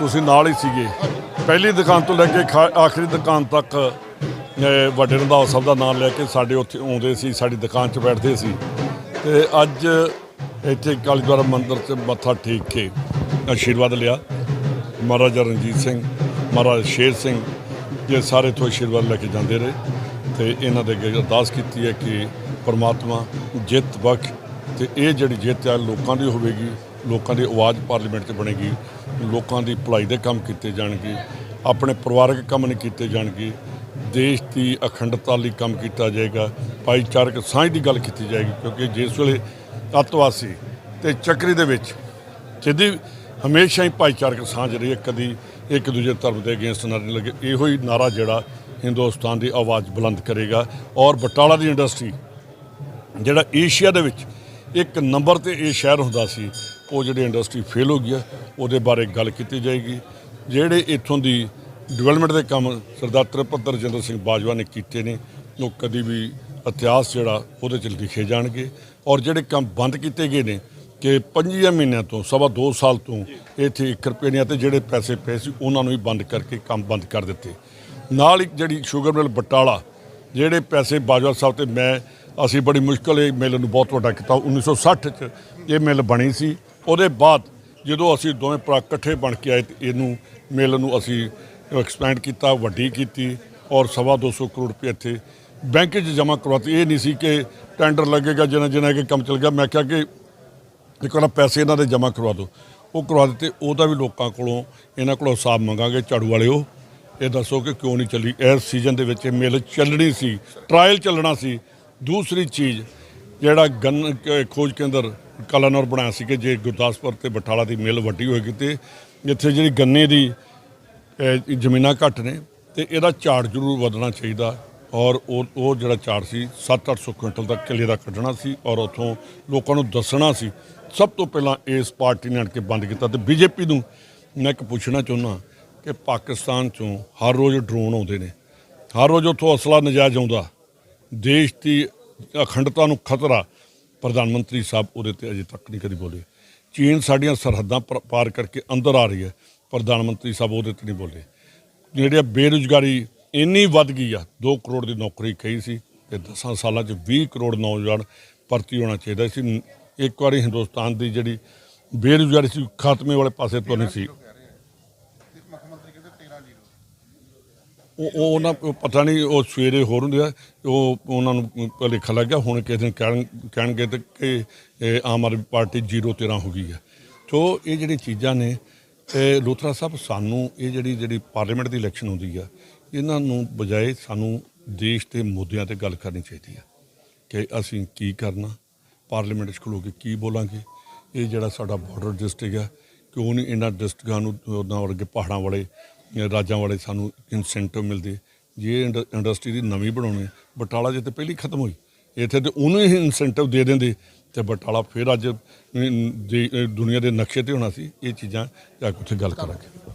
ਤੁਸੀਂ ਨਾਲ ਹੀ ਸੀਗੇ। ਪਹਿਲੀ ਦੁਕਾਨ ਤੋਂ ਲੈ ਕੇ ਖਾ- ਆਖਰੀ ਦੁਕਾਨ ਤੱਕ ਵੱਡੇ ਰੰਧਾਵਾ ਸਾਹਿਬ ਦਾ ਨਾਮ ਲੈ ਕੇ ਸਾਡੇ ਉੱਥੇ ਆਉਂਦੇ ਸੀ, ਸਾਡੀ ਦੁਕਾਨ 'ਚ ਬੈਠਦੇ ਸੀ। ਤੇ ਅੱਜ ਇੱਥੇ ਕਾਲੀਦਵਾਰਾ ਮੰਦਿਰ 'ਚ ਮੱਥਾ ਟੇਕ ਕੇ ਆਸ਼ੀਰਵਾਦ ਲਿਆ। ਮਹਾਰਾਜਾ ਰਣਜੀਤ ਸਿੰਘ, ਮਹਾਰਾਜ ਸ਼ੇਰ ਸਿੰਘ, ਇਹ ਸਾਰੇ ਤੋਂ ਆਸ਼ੀਰਵਾਦ ਲੈ ਕੇ ਜਾਂਦੇ ਰਹੇ। ਤੇ ਇਹਨਾਂ ਦੇ ਅੱਗੇ ਅਰਦਾਸ ਕੀਤੀ ਹੈ ਕਿ ਪਰਮਾਤਮਾ ਜਿੱਤ ਬਖਸ਼, ਤੇ ਇਹ ਜਿਹੜੀ ਜਿੱਤ ਹੈ ਲੋਕਾਂ ਦੀ ਹੋਵੇਗੀ। ਲੋਕਾਂ ਦੀ ਆਵਾਜ਼ ਪਾਰਲੀਮੈਂਟ 'ਚ ਬਣੇਗੀ, ਲੋਕਾਂ ਦੀ ਭਲਾਈ ਦੇ ਕੰਮ ਕੀਤੇ ਜਾਣਗੇ, ਆਪਣੇ ਪਰਿਵਾਰਕ ਕੰਮ ਨਹੀਂ ਕੀਤੇ ਜਾਣਗੇ, ਦੇਸ਼ ਦੀ ਅਖੰਡਤਾ ਲਈ ਕੰਮ ਕੀਤਾ ਜਾਏਗਾ, ਭਾਈਚਾਰਕ ਸਾਂਝ ਦੀ ਗੱਲ ਕੀਤੀ ਜਾਏਗੀ, ਕਿਉਂਕਿ ਜਿਸ ਵੇਲੇ ਅੱਤਵਾਸੀ ਤੇ ਚੱਕਰੀ ਦੇ ਵਿੱਚ ਜਿਹਦੀ ਹਮੇਸ਼ਾ ਹੀ ਭਾਈਚਾਰਕ ਸਾਂਝ ਰਹੀ ਹੈ, ਕਦੀ ਇੱਕ ਦੂਜੇ ਧਰਮ ਦੇ ਅਗੇਂਸਟ ਨਾ ਲੱਗੇ, ਇਹੋ ਹੀ ਨਾਰਾ ਜਿਹੜਾ ਹਿੰਦੁਸਤਾਨ ਦੀ ਆਵਾਜ਼ ਬੁਲੰਦ ਕਰੇਗਾ। ਔਰ ਬਟਾਲਾ ਦੀ ਇੰਡਸਟਰੀ, ਜਿਹੜਾ ਏਸ਼ੀਆ ਦੇ ਵਿੱਚ ਇੱਕ ਨੰਬਰ ਤੇ ਇਹ ਸ਼ਹਿਰ ਹੁੰਦਾ ਸੀ ਉਹ ਜਿਹੜੀ ਇੰਡਸਟਰੀ ਫੇਲ ਹੋ ਗਈ ਹੈ ਉਹਦੇ ਬਾਰੇ ਗੱਲ ਕੀਤੀ ਜਾਏਗੀ। ਜਿਹੜੇ ਇੱਥੋਂ ਦੀ ਡਿਵੈਲਪਮੈਂਟ ਦੇ ਕੰਮ ਸਰਦਾਰ ਤ੍ਰਿਪਤ ਰਜਿੰਦਰ ਸਿੰਘ ਬਾਜਵਾ ਨੇ ਕੀਤੇ ਨੇ, ਉਹ ਕਦੀ ਵੀ ਇਤਿਹਾਸ ਜਿਹੜਾ, ਉਹਦੇ 'ਚ ਲਿਖੇ ਜਾਣਗੇ। ਔਰ ਜਿਹੜੇ ਕੰਮ ਬੰਦ ਕੀਤੇ ਗਏ ਨੇ, ਕਿ 5 ਮਹੀਨਿਆਂ ਤੋਂ, ਸਵਾ 2 ਸਾਲ ਤੋਂ ਇੱਥੇ 1 ਰੁਪਏ ਨਹੀਂ ਤੇ ਜਿਹੜੇ ਪੈਸੇ ਪਏ ਸੀ, ਉਹਨਾਂ ਨੂੰ ਵੀ ਬੰਦ ਕਰਕੇ ਕੰਮ ਬੰਦ ਕਰ ਦਿੱਤੇ। ਨਾਲ ਇੱਕ ਜਿਹੜੀ ਸ਼ੂਗਰ ਮਿਲ ਬਟਾਲਾ, ਜਿਹੜੇ ਪੈਸੇ ਬਾਜਵਾ ਸਾਹਿਬ ਤੇ ਮੈਂ, ਅਸੀਂ ਬੜੀ ਮੁਸ਼ਕਲ ਇਹ ਮਿਲ ਨੂੰ ਬਹੁਤ ਵੱਡਾ ਕੀਤਾ। 1960 ਚ ਇਹ ਮਿਲ ਬਣੀ ਸੀ। ਉਹਦੇ ਬਾਅਦ ਜਦੋਂ ਅਸੀਂ ਦੋਵੇਂ ਭਰਾ ਇਕੱਠੇ ਬਣ ਕੇ ਆਏ, ਇਹਨੂੰ, ਮੇਲ ਨੂੰ ਅਸੀਂ ਐਕਸਪੈਂਡ ਕੀਤਾ, ਵੱਡੀ ਕੀਤੀ ਔਰ ਸਵਾ 200 ਕਰੋੜ ਰੁਪਏ ਇੱਥੇ ਬੈਂਕ 'ਚ ਜਮ੍ਹਾਂ ਕਰਵਾਤੇ। ਇਹ ਨਹੀਂ ਸੀ ਕਿ ਟੈਂਡਰ ਲੱਗੇਗਾ ਜਿਹਨਾਂ ਜਿਹਨਾਂ ਕਿ ਕੰਮ ਚੱਲ ਗਿਆ। ਮੈਂ ਕਿਹਾ ਕਿ ਇੱਕ ਵਾਰ ਪੈਸੇ ਇਹਨਾਂ ਦੇ ਜਮ੍ਹਾਂ ਕਰਵਾ ਦਿਓ। ਉਹ ਕਰਵਾ ਦਿੱਤੇ। ਉਹਦਾ ਵੀ ਲੋਕਾਂ ਕੋਲੋਂ, ਇਹਨਾਂ ਕੋਲੋਂ ਹਿਸਾਬ ਮੰਗਾਂਗੇ, ਝਾੜੂ ਵਾਲਿਓ। ਇਹ ਦੱਸੋ ਕਿ ਕਿਉਂ ਨਹੀਂ ਚੱਲੀ? ਇਸ ਸੀਜ਼ਨ ਦੇ ਵਿੱਚ ਇਹ ਮਿਲ ਚੱਲਣੀ ਸੀ ਟ੍ਰਾਇਲ ਚੱਲਣਾ ਸੀ। ਦੂਸਰੀ ਚੀਜ਼, ਜਿਹੜਾ ਗੰਨ ਖੋਜ ਕੇਂਦਰ ਕਲਾਨੌਰ ਬਣਾਇਆ ਸੀ ਕਿ ਜੇ ਗੁਰਦਾਸਪੁਰ ਤੇ ਬਟਾਲਾ ਦੀ ਮਿਲ ਵੱਡੀ ਹੋਏਗੀ ਤੇ ਜਿੱਥੇ ਜਿਹੜੀ ਗੰਨੇ ਦੀ ਜ਼ਮੀਨਾਂ ਘੱਟ ਨੇ ਤੇ ਇਹਦਾ ਝਾੜ ਜ਼ਰੂਰ ਵਧਣਾ ਚਾਹੀਦਾ ਔਰ ਉਹ ਉਹ ਜਿਹੜਾ ਝਾੜ ਸੀ 7-800 ਕੁਇੰਟਲ ਦਾ ਕਿੱਲੇ ਦਾ ਕੱਢਣਾ ਸੀ ਔਰ ਉਥੋਂ ਲੋਕਾਂ ਨੂੰ ਦੱਸਣਾ ਸੀ। ਸਭ ਤੋਂ ਪਹਿਲਾਂ ਇਸ ਪਾਰਟੀ ਨੇ ਆਣ ਕੇ ਬੰਦ ਕੀਤਾ ਤੇ ਬੀਜੇਪੀ ਨੂੰ ਮੈਂ ਇੱਕ ਪੁੱਛਣਾ ਚਾਹੁੰਦਾ ਕਿ ਪਾਕਿਸਤਾਨ ਚੋਂ ਹਰ ਰੋਜ਼ ਡਰੋਨ ਆਉਂਦੇ ਨੇ। ਹਰ ਰੋਜ਼ ਉਥੋਂ ਅਸਲਾ ਨਜਾਇਜ਼ ਆਉਂਦਾ। ਦੇਸ਼ ਦੀ ਅਖੰਡਤਾ ਨੂੰ ਖਤਰਾ ਪ੍ਰਧਾਨ ਮੰਤਰੀ ਸਾਹਿਬ ਉਹਦੇ ਤੇ ਅਜੇ ਤੱਕ ਨਹੀਂ ਕਦੀ ਬੋਲੇ। ਚੀਨ ਸਾਡੀਆਂ ਸਰਹੱਦਾਂ ਪਾਰ ਕਰਕੇ ਅੰਦਰ ਆ ਰਹੀ ਹੈ। ਪ੍ਰਧਾਨ ਮੰਤਰੀ ਸਾਹਿਬ ਉਹਦੇ ਤੇ ਨਹੀਂ ਬੋਲੇ। ਜਿਹੜੀ ਬੇਰੁਜ਼ਗਾਰੀ ਇੰਨੀ ਵੱਧ ਗਈ ਆ 2 ਕਰੋੜ ਦੀ ਨੌਕਰੀ ਕਹੀ ਸੀ ਤੇ 10 ਸਾਲਾਂ 'ਚ 20 ਕਰੋੜ ਨੌਜਵਾਨ ਭਰਤੀ ਹੋਣਾ ਚਾਹੀਦਾ ਸੀ। ਇੱਕ ਵਾਰੀ ਹਿੰਦੁਸਤਾਨ ਦੀ ਜਿਹੜੀ ਬੇਰੁਜ਼ਗਾਰੀ ਸੀ ਖਾਤਮੇ ਵਾਲੇ ਪਾਸੇ ਤੋਂ ਨਹੀਂ ਸੀ। ਉਹ ਉਹ ਉਹਨਾਂ ਉਹ ਪਤਾ ਨਹੀਂ, ਉਹ ਸਵੇਰੇ ਹੋਰ ਹੁੰਦੇ ਆ, ਉਹ ਉਹਨਾਂ ਨੂੰ ਭੁਲੇਖਾ ਲੱਗ ਗਿਆ, ਹੁਣ ਕਿਸੇ ਦਿਨ ਕਹਿਣ ਕਹਿਣਗੇ ਤੇ ਕਿ, ਇਹ ਆਮ ਆਦਮੀ ਪਾਰਟੀ 013 ਹੋ ਗਈ ਹੈ। ਸੋ ਇਹ ਜਿਹੜੀ ਚੀਜ਼ਾਂ ਨੇ ਇਹ ਲੋਥਰਾ ਸਾਹਿਬ ਸਾਨੂੰ ਇਹ ਜਿਹੜੀ ਜਿਹੜੀ ਪਾਰਲੀਮੈਂਟ ਦੀ ਇਲੈਕਸ਼ਨ ਹੁੰਦੀ ਆ, ਇਹਨਾਂ ਨੂੰ ਬਜਾਏ ਸਾਨੂੰ ਦੇਸ਼ ਦੇ ਮੁੱਦਿਆਂ ਤੇ ਗੱਲ ਕਰਨੀ ਚਾਹੀਦੀ ਆ, ਕਿ ਅਸੀਂ ਕੀ ਕਰਨਾ, ਪਾਰਲੀਮੈਂਟ 'ਚ ਖਲੋ ਕੇ ਕੀ ਬੋਲਾਂਗੇ। ਇਹ ਜਿਹੜਾ ਸਾਡਾ ਬਾਰਡਰ ਡਿਸਟ੍ਰਿਕਟ ਆ, ਕਿਉਂ ਨਹੀਂ ਇਹਨਾਂ ਡਿਸਟ੍ਰਿਕਟਾਂ ਨੂੰ, ਉਹਨਾਂ ਵਰਗੇ ਪਹਾੜਾਂ ਵਾਲੇ ਰਾਜਾਂ ਵਾਲੇ ਸਾਨੂੰ ਇਨਸੈਂਟਿਵ ਮਿਲਦੇ। ਜੇ ਇੰਡ- ਇੰਡਸਟਰੀ ਦੀ ਨਵੀਂ ਬਣਾਉਣੀ, ਬਟਾਲਾ ਜੇ ਤੇ ਪਹਿਲੀ ਖਤਮ ਹੋਈ, ਇੱਥੇ ਤੇ ਉਹਨੂੰ ਹੀ ਇਨਸੈਂਟਿਵ ਦੇ ਦਿੰਦੇ, ਤੇ ਬਟਾਲਾ ਫਿਰ ਅੱਜ ਦੇ- ਦੁਨੀਆ ਦੇ ਨਕਸ਼ੇ ਤੇ ਹੋਣਾ ਸੀ, ਇਹ ਚੀਜ਼ਾਂ ਜਾ ਕੇ ਉੱਥੇ ਗੱਲ ਕਰਾਂਗੇ।